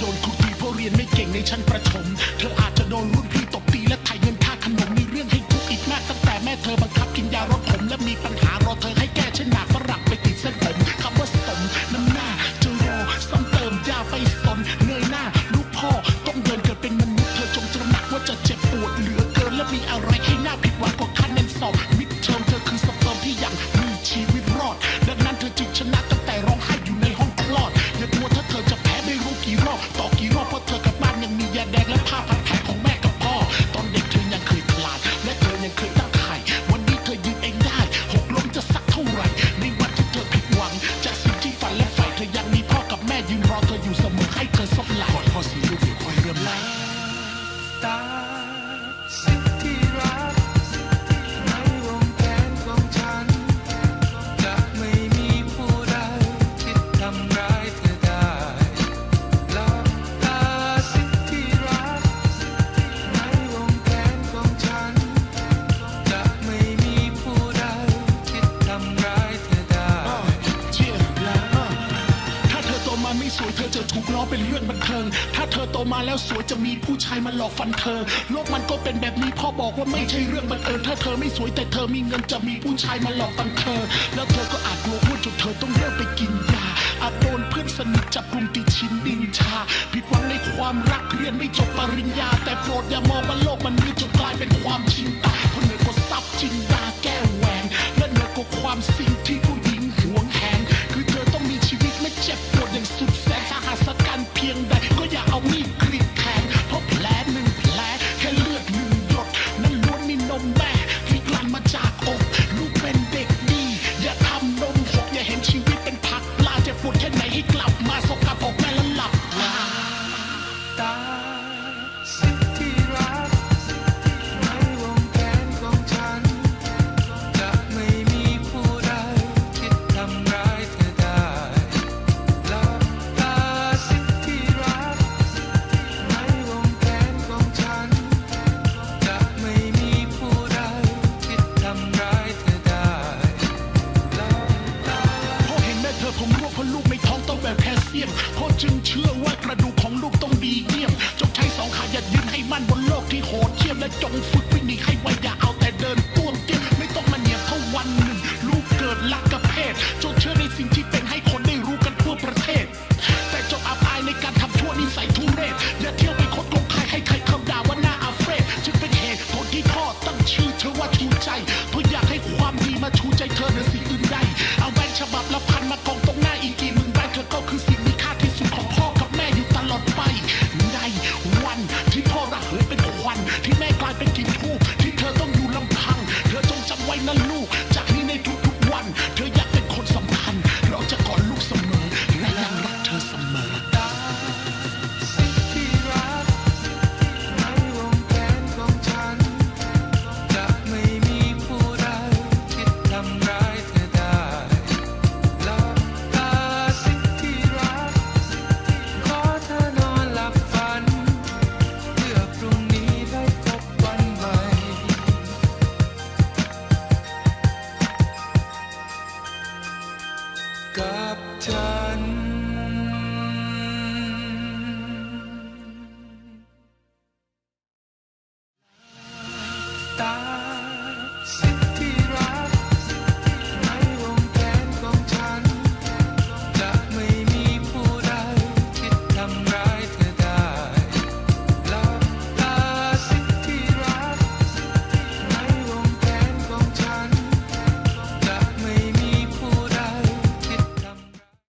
โดนครูตีเพราะเรียนไม่เก่งในชั้นประถม เธออาจจะโดนรุ่นพี่ตบตีและไถ่เงินค่าขนมมีเรื่องให้ทุกข์อีกมากตั้งแต่แม่เธอบังคับกินยาลดผมและมีปัญหารอเธอให้แก้เช่นหนักฝรั่งไปติดเส้นผมคำว่าสมน้ำหน้าจะรอซ้ำเติมยาไปสนเงยหน้าลูกพ่อต้องเดินเกิดเป็นมนุษย์เธอจงตระหนักว่าจะเจ็บปวดเหลือเกินและมีอะไรให้หน่าผิดหวังกว่า สวยเธอจะถูกล้อเป็นเรื่องบันเทิง ถ้าเธอโตมาแล้วสวยจะมีผู้ชายมาหลอกฟันเธอ โลกมันก็เป็นแบบนี้พ่อบอกว่าไม่ใช่เรื่องบังเอิญถ้าเธอไม่สวยแต่เธอมีเงินจะมีผู้ชายมาหลอกตังเธอ แล้วเธอก็อาจกลัวอ้วนจนเธอต้องเลิกไปกินยาอาจโดนเพื่อนสนิทจับกลุ่มติดชินดินชา ผิดหวังในความรักเรียนไม่จบปริญญา แต่โปรดอย่ามองว่าโลกมันมืดจนกลายเป็นความชินตาเพราะเหนือกว่าทรัพย์จินดาแก้วแหวนและเหนือกว่าความสิ่ง ดแค่ไหนให้กลับมาสก กที่โหดเชี่ยมและจงฝึกวิ่งหนีให้ไวอย่าเอาแต่เดินต้วมเตี้ยมไม่ต้องมาเหนียบเท่าวันหนึ่งลูกเกิดลักกะเพศจงเชื่อในสิ่งที่เป็นให้คนได้รู้กันทั่วประเทศ แต่จงอับอายในการทำชั่วนิสัยทุเรศอย่าเที่ยวไปคดโกงใครให้ใครคำด่าว่าหน้าอาเฟรดจึงเป็นเหตุผลที่พ่อตั้งชื่อเธอว่าชูใจเพราะอยากให้ความดีมาชูใจเธอเหนือสิ่งอื่นใด